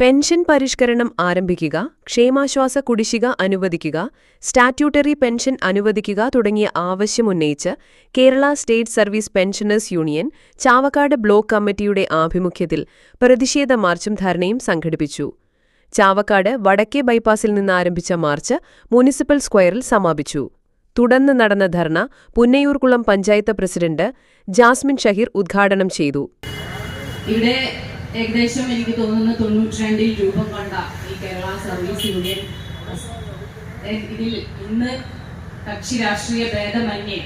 Pension പരിഷ്കരണം ആരംഭിക്കുക ക്ഷേമാശ്വാസ കുടിശ്ശിക അനുവദിക്കുക സ്റ്റാറ്റ്യൂട്ടറി പെൻഷൻ അനുവദിക്കുക തുടങ്ങിയ ആവശ്യമുന്നയിച്ച് Kerala state service pensioners union Chavakkad block കമ്മിറ്റിയുടെ ആഭിമുഖ്യത്തിൽ പ്രതിഷേധ മാർച്ചും ധർണയും സംഘടിപ്പിച്ചു. ചാവക്കാട് വടക്കേ ബൈപ്പാസിൽ നിന്ന് ആരംഭിച്ച മാർച്ച് മുനിസിപ്പൽ സ്ക്വയറിൽ സമാപിച്ചു. തുടർന്ന് നടന്ന ധർണ പുന്നയൂർകുളം പഞ്ചായത്ത് പ്രസിഡന്റ് ജാസ്മിൻ ഷഹീർ ഉദ്ഘാടനം ചെയ്തു. ഇവിടെ ഏകദേശം എനിക്ക് തോന്നുന്ന തൊണ്ണൂറ്റി രണ്ടിൽ രൂപം കൊണ്ട ഈ കേരള സർവീസ് യൂണിയൻ ഇതിൽ ഇന്ന് കക്ഷി രാഷ്ട്രീയ ഭേദമന്യേ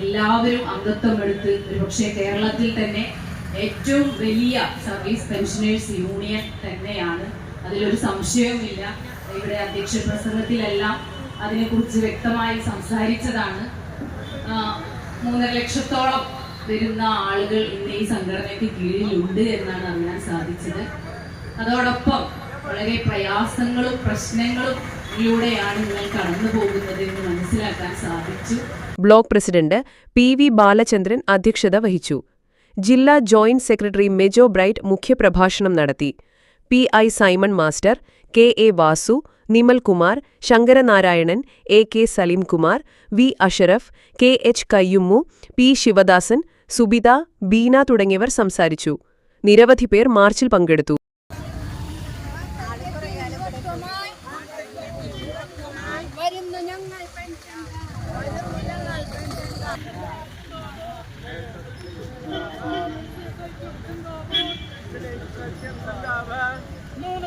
എല്ലാവരും അംഗത്വം എടുത്ത് ഒരുപക്ഷെ കേരളത്തിൽ തന്നെ ഏറ്റവും വലിയ സർവീസ് പെൻഷനേഴ്സ് യൂണിയൻ തന്നെയാണ്. അതിലൊരു സംശയവുമില്ല. ഇവിടെ അധ്യക്ഷ പ്രസംഗത്തിലെല്ലാം അതിനെക്കുറിച്ച് വ്യക്തമായി സംസാരിച്ചതാണ്. മൂന്നര ലക്ഷത്തോളം വരുന്ന ആളുകൾ ഇന്ന് ഈ സംഘടനയ്ക്ക് കീഴിലുണ്ട് എന്നാണ് അറിയാൻ സാധിച്ചത്. അതോടൊപ്പം വളരെ പ്രയാസങ്ങളും പ്രശ്നങ്ങളും ഇതിലൂടെയാണ് നിങ്ങൾ കടന്നു പോകുന്നത് എന്ന് മനസ്സിലാക്കാൻ സാധിച്ചു. Block president P V Balachandran അധ്യക്ഷത വഹിച്ചു. ജില്ലാ ജോയിന്റ് സെക്രട്ടറി മെജോ ബ്രൈറ്റ് മുഖ്യപ്രഭാഷണം നടത്തി. P I Simon master K A Vasu Nimal Kumar Sankaranarayanan A K Salimkumar V Ashraf K H Kayyummu P Sivadasan Subitha Beena തുടങ്ങിയവർ സംസാരിച്ചു. നിരവധി പേർ മാർച്ചിൽ പങ്കെടുത്തു. മൂന്ന്